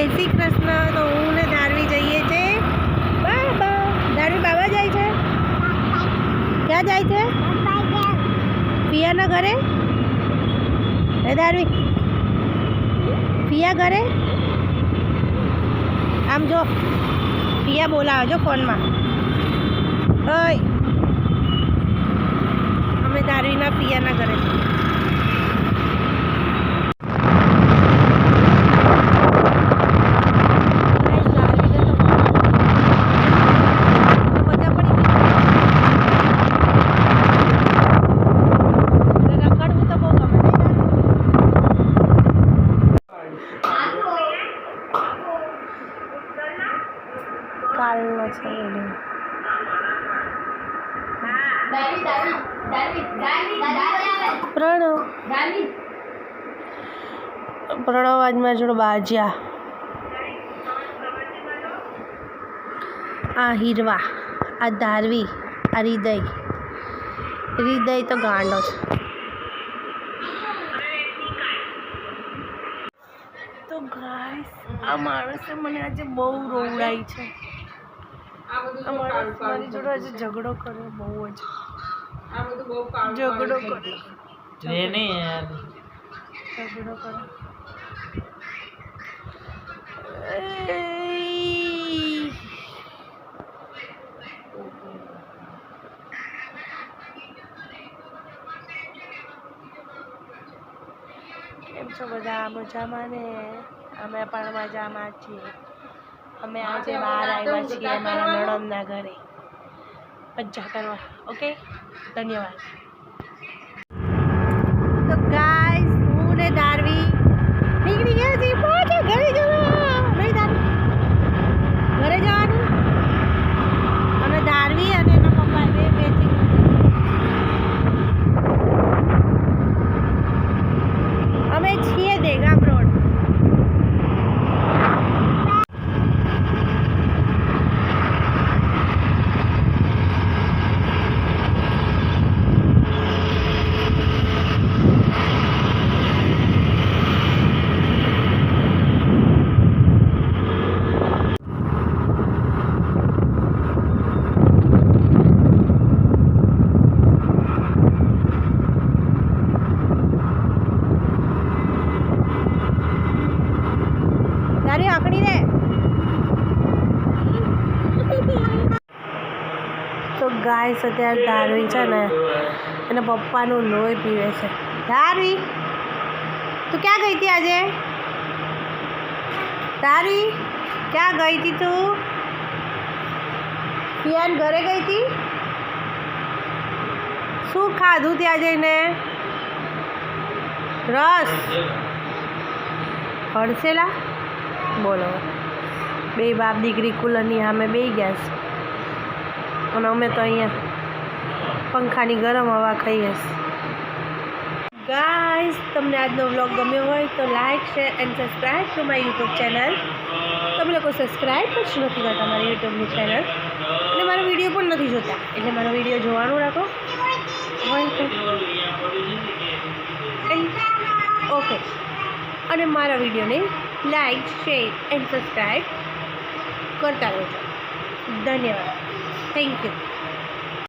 જય કૃષ્ણ તો હું ને ધારવી જઈએ છે. બાબા ધારવી બાબા જાય છે? ક્યાં જાય છે? પિયાના ઘરે? એ ધારવી? પિયા ઘરે? આમ જો પિયા બોલાવે જો ફોનમાં. ઓય અમે ધારવીના પિયાના ઘરે છીએ ગાઈસ, ધારવીને તો તો મજા પડી ગઈ એને રખડવું તો બહુ ગમે નહીં ધારવી? કાલનો છે બાજ્યા. આ હીરવા, આ ધારવી, આ હૃદય. હૃદય તો ગાંડો છે. તો ગાય આ માણસે મને આજે બહુ રોવડાઈ છે. આ મારી જોડે આજે ઝઘડો કર્યો બહુ જ. ઝઘડો કર્યો. એને યાર. ઝઘડો કર્યો. કેમ છો બધા મજામાં ને? અમે પણ મજામાં છીએ. અમે આજે બહાર આવ્યા છીએ મારા નણંદના ઘરે. મજા કરવા. ઓકે? ધન્યવાદ તો ગાઈસ હું ને ધારવી નીકળી ગયા છીએ પાછા ઘરે જવા નહીં ધારવી ઘરે જવાનું અને ધારવી અને એના પપ્પા બે બે અમે છીએ દેગામ રોડ તારી આંકડી રે તો ગાય અત્યારે ધારવી છે ને, એના પપ્પાનું લોહી પીવે છે. ધારવી તું ક્યાં ગઈ હતી આજે? ધારવી ક્યાં ગઈ હતી તું? પિયાન ઘરે ગઈ હતી? શું ખાધું ત્યાં જઈને? રસ? હડસેલા બોલો. બે બાપ દીકરી કુલરની સામે બે ગયા છે. અને અમે તો અહીંયા પંખાની ગરમ હવા ખાઈએ ગાઈસ તમને આજનો વ્લોગ ગમ્યો હોય તો like share and subscribe to my YouTube channel તમે લોકો સબસ્ક્રાઈબ જ નથી કરતા મારી યુટ્યુબની ચેનલ અને મારો વીડિયો પણ નથી જોતા, એટલે મારો વીડિયો જોવાનું રાખો. ઓકે અને મારા વિડીયોને લાઈક શેર એન્ડ સબસ્ક્રાઈબ કરતા રહેજો. ધન્યવાદ. Thank you.